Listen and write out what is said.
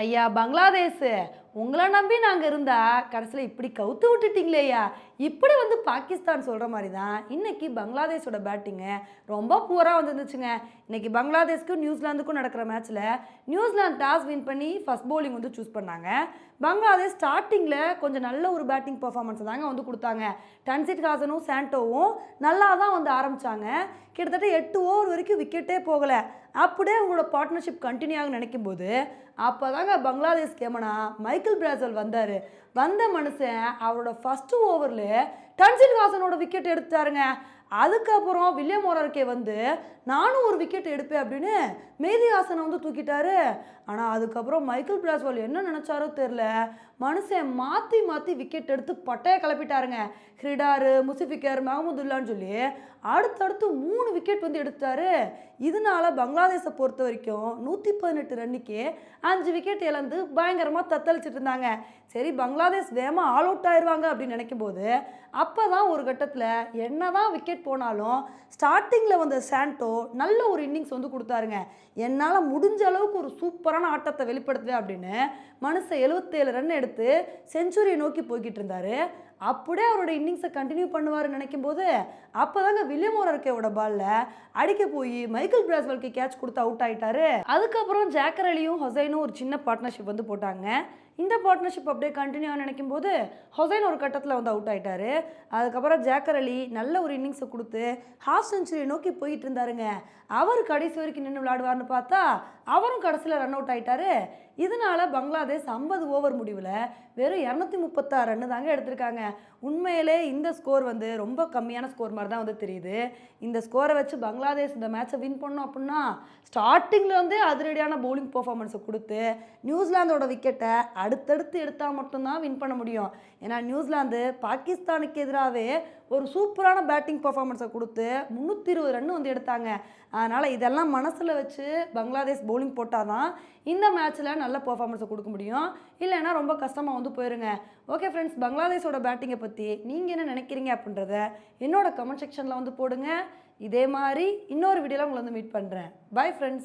ஐயா பங்களாதேஷ். உங்களை நம்பி நாங்கள் இருந்தா கடைசியில் இப்படி கவுத்து விட்டுட்டிங்களேயா இப்படி வந்து பாகிஸ்தான் சொல்கிற மாதிரி தான் இன்றைக்கி பங்களாதேஷோட பேட்டிங்கு ரொம்ப பூராக வந்துருந்துச்சுங்க. இன்றைக்கி பங்களாதேஷ்க்கும் நியூசிலாந்துக்கும் நடக்கிற மேட்ச்சில் நியூசிலாந்து டாஸ் வின் பண்ணி ஃபர்ஸ்ட் பவுலிங் வந்து சூஸ் பண்ணாங்க. பங்களாதேஷ் ஸ்டார்டிங்கில் கொஞ்சம் நல்ல ஒரு பேட்டிங் பர்ஃபார்மன்ஸ் தாங்க வந்து கொடுத்தாங்க. டன்சிட் ஹாசனும் சாண்டோவும் நல்லா தான் வந்து ஆரம்பித்தாங்க கிட்டத்தட்ட எட்டு ஓவர் வரைக்கும் விக்கெட்டே போகலை. அப்படியே அவங்களோட பார்ட்னர்ஷிப் கண்டினியூ ஆக நினைக்கும் போது அப்போ தாங்க பங்களாதேஷ் கேமனா மைக்கேல் பிராசல் வந்தார். வந்த மனுஷன் அவரோட ஃபஸ்ட்டு ஓவரில் டன்சில் ஹாசனோட விக்கெட் எடுத்தாருங்க அதுக்கப்புறம் வில்லியம் ஓரர்கே வந்து நானும் ஒரு விக்கெட் எடுப்பேன் அப்படின்னு மேதி ஹாசனை வந்து தூக்கிட்டாரு. ஆனால் அதுக்கப்புறம் மைக்கேல் பிளாஸ்வால் என்ன நினச்சாரோ தெரில மனுஷன் மாற்றி மாற்றி விக்கெட் எடுத்து பட்டையை கிளப்பிட்டாருங்க. ஹிரிடாரு முசிஃபிகர் மெஹமுதுல்லான்னு சொல்லி அடுத்தடுத்து மூணு விக்கெட் வந்து எடுத்தாரு. இதனால பங்களாதேஷை பொறுத்த வரைக்கும் நூற்றி பதினெட்டு ரன்னுக்கு அஞ்சு விக்கெட் இழந்து பயங்கரமாக தத்தளிச்சிட்டு இருந்தாங்க. சரி பங்களாதேஷ் வேகமாக ஆல் அவுட் ஆயிடுவாங்க அப்படின்னு நினைக்கும் போது அப்போ தான் ஒரு கட்டத்தில் என்ன தான் விக்கெட் போனாலும் ஸ்டார்டிங்கில் வந்த சாண்டோ நல்ல ஒரு இன்னிங்ஸ் வந்து கொடுத்தாருங்க. என்னால் முடிஞ்ச அளவுக்கு ஒரு சூப்பரான ஆட்டத்தை வெளிப்படுத்துவேன் அப்படின்னு மனுஷன் எழுபத்தேழு ரன் எடுத்து செஞ்சுரியை நோக்கி போய்கிட்டு இருந்தார். அப்படியே அவரோட இன்னிங்ஸை கண்டினியூ பண்ணுவாருன்னு நினைக்கும் போது அப்போ தாங்க வில்லியம் ஓரர்கேவோட பாலில் அடிக்க போய் மைக்கேல் பிராஸ்வல்க்கு கேட்ச் கொடுத்து அவுட் ஆயிட்டாரு. அதுக்கப்புறம் ஜாக்கர் அலியும் ஹொசைனும் ஒரு சின்ன பார்ட்னர்ஷிப் வந்து போட்டாங்க. இந்த பார்ட்னர்ஷிப் அப்படியே கண்டினியூ ஆக நினைக்கும் போது ஹொசைன் ஒரு கட்டத்தில் வந்து அவுட் ஆயிட்டாரு. அதுக்கப்புறம் ஜாக்கர் அலி நல்ல ஒரு இன்னிங்ஸை கொடுத்து ஹாஃப் செஞ்சுரியை நோக்கி போயிட்டு இருந்தாருங்க. அவர் கடைசி வரைக்கும் நின்று விளாடுவார்னு பார்த்தா அவரும் கடைசியில் ரன் அவுட் ஆயிட்டாரு. இதனால பங்களாதேஷ் ஐம்பது ஓவர் முடிவில் வெறும் இரநூத்தி முப்பத்தாறு ரன்னு தாங்க எடுத்திருக்காங்க. உண்மையிலே இந்த ஸ்கோர் வந்து ரொம்ப கம்மியான ஸ்கோர் மாதிரி தான் வந்து தெரியுது. இந்த ஸ்கோரை வச்சு பங்களாதேஷ் இந்த மேட்ச்சை வின் பண்ணோம் அப்படின்னா ஸ்டார்டிங்கில் வந்து அதிரடியான பவுலிங் பர்ஃபார்மன்ஸை கொடுத்து நியூசிலாந்தோட விக்கெட்டை அடுத்தடுத்து எடுத்தால் மட்டும்தான் வின் பண்ண முடியும். ஏன்னா நியூசிலாந்து பாகிஸ்தானுக்கு எதிராகவே ஒரு சூப்பரான பேட்டிங் பர்ஃபார்மன்ஸை கொடுத்து முந்நூற்றி இருபது ரன் வந்து எடுத்தாங்க. அதனால் இதெல்லாம் மனசில் வச்சு பங்களாதேஷ் பவுலிங் போட்டால் தான் இந்த மேட்ச்சில் நல்ல பர்ஃபார்மன்ஸை கொடுக்க முடியும். இல்லைன்னா ரொம்ப கஷ்டமாக வந்து போயிருங்க. ஓகே ஃப்ரெண்ட்ஸ் பங்களாதேஷோட பேட்டிங்கை பற்றி நீங்கள் என்ன நினைக்கிறீங்க அப்படின்றத என்னோட கமெண்ட் செக்ஷனில் வந்து போடுங்க. இதே மாதிரி இன்னொரு வீடியோவில் உங்களை வந்து மீட் பண்ணுறேன் பை ஃப்ரெண்ட்ஸ்